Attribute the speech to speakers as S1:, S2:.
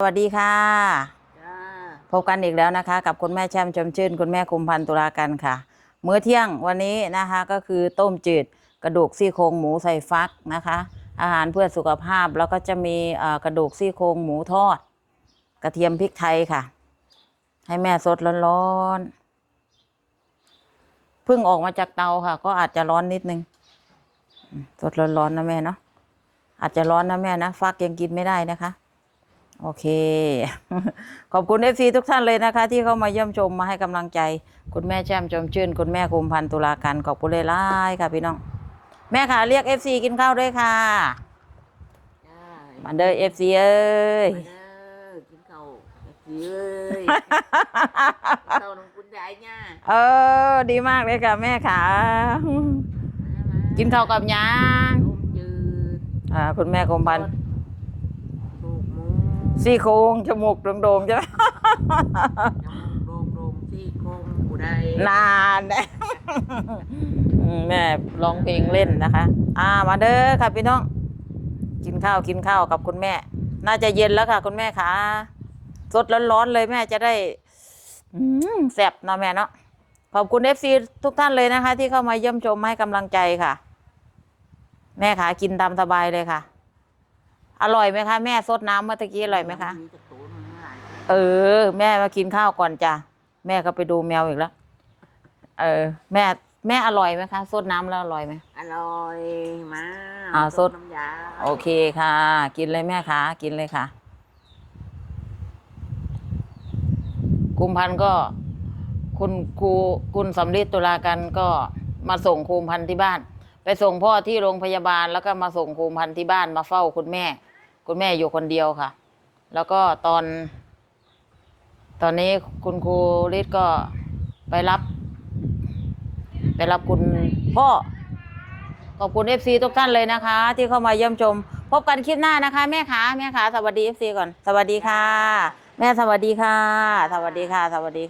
S1: สวัสดีค่ะ
S2: จ้า
S1: พบกันอีกแล้วนะคะ กับคุณแม่แช่มชมชื่น คุณแม่คุมพันธ์ตุลากันค่ะ มื้อเที่ยงวันนี้นะคะก็คือต้มจืดกระดูกซี่โครงหมูใส่ฟักนะคะ อาหารเพื่อสุขภาพแล้วก็จะมีเอ่อกระดูกซี่โครงหมูทอด กระเทียมพริกไทยค่ะ ให้แม่สดร้อนๆเพิ่งออกมาจากเตาค่ะ ก็อาจจะร้อนนิดนึงอืมสดร้อนๆนะแม่เนาะอาจจะร้อนนะแม่นะฟักยังกินไม่ได้นะคะ โอเค ขอบคุณเอฟซีทุกท่านเลยนะคะ ที่เข้ามาเยี่ยมชมมาให้กำลังใจ คุณแม่แช่มชมชื่น คุณแม่คุมพันธ์ตุลาการขอบคุณเลยล่ายค่ะพี่น้อง แม่ค่ะเรียกเอฟซีกินข้าวด้วยค่ะ
S2: จ้า
S1: มาเด้อเอฟซีเอ้ย
S2: มาเด้อกินข้าวสิเอ้ยข้าวน้องคุณยายเนี่ย
S1: เออ ดีมากเลยค่ะแม่ค่ะ
S2: มามา
S1: กินข้าวกับหยาง
S2: ต้มจืด
S1: อ่าคุณแม่คุมพันธ์
S2: ลูกหมู
S1: ซี่โครงจมูกโด่งๆใช่ไหม
S2: จมูกโด่งๆซี่โครงผู้ใด
S1: นานนะอืมแม่ร้องเพลงเล่นนะคะ อ่ามาเด้อค่ะพี่น้อง กินข้าวกินข้าวกับคุณแม่ น่าจะเย็นแล้วค่ะคุณแม่ค่ะสดร้อนๆเลยแม่จะได้ อืมแซ่บเนาะแม่เนาะขอบคุณเอฟซีทุกท่านเลยนะคะ ที่เข้ามาเยี่ยมชมให้กำลังใจค่ะ แม่ขากินตามสบายเลยค่ะ อร่อยไหมคะ แม่สดน้ำเมื่อตะกี้อร่อยไหมคะ
S2: จะโตมันหลาย
S1: เออ แม่มากินข้าวก่อนจ้ะแม่ก็ไปดูแมวอีกแล้ว เออ แม่แม่อร่อยไหมคะสดน้ำแล้วอร่อยไหม
S2: อร่อยมา
S1: อ่าสด
S2: น้ำยา
S1: โอเคค่ะ กินเลยแม่คะกินเลยค่ะ กุมพันธ์ก็ คุณครูคุณสำลิดตุลากันก็มาส่งครูพันธ์ที่บ้าน ไปส่งพ่อที่โรงพยาบาล แล้วก็มาส่งครูพันธ์ที่บ้านมาเฝ้าคุณแม่ คุณแม่อยู่คนเดียวค่ะ แล้วก็ตอน ตอนนี้คุณครูฤทธิ์ก็ไปรับ ไปรับคุณพ่อ ขอบคุณเอฟซีทุกท่านเลยนะคะ ที่เข้ามาเยี่ยมชม พบกันคลิปหน้านะคะ แม่ขาแม่ขาสวัสดีเอฟซีก่อน สวัสดีค่ะ แม่สวัสดีค่ะ สวัสดีค่ะ สวัสดีค่ะ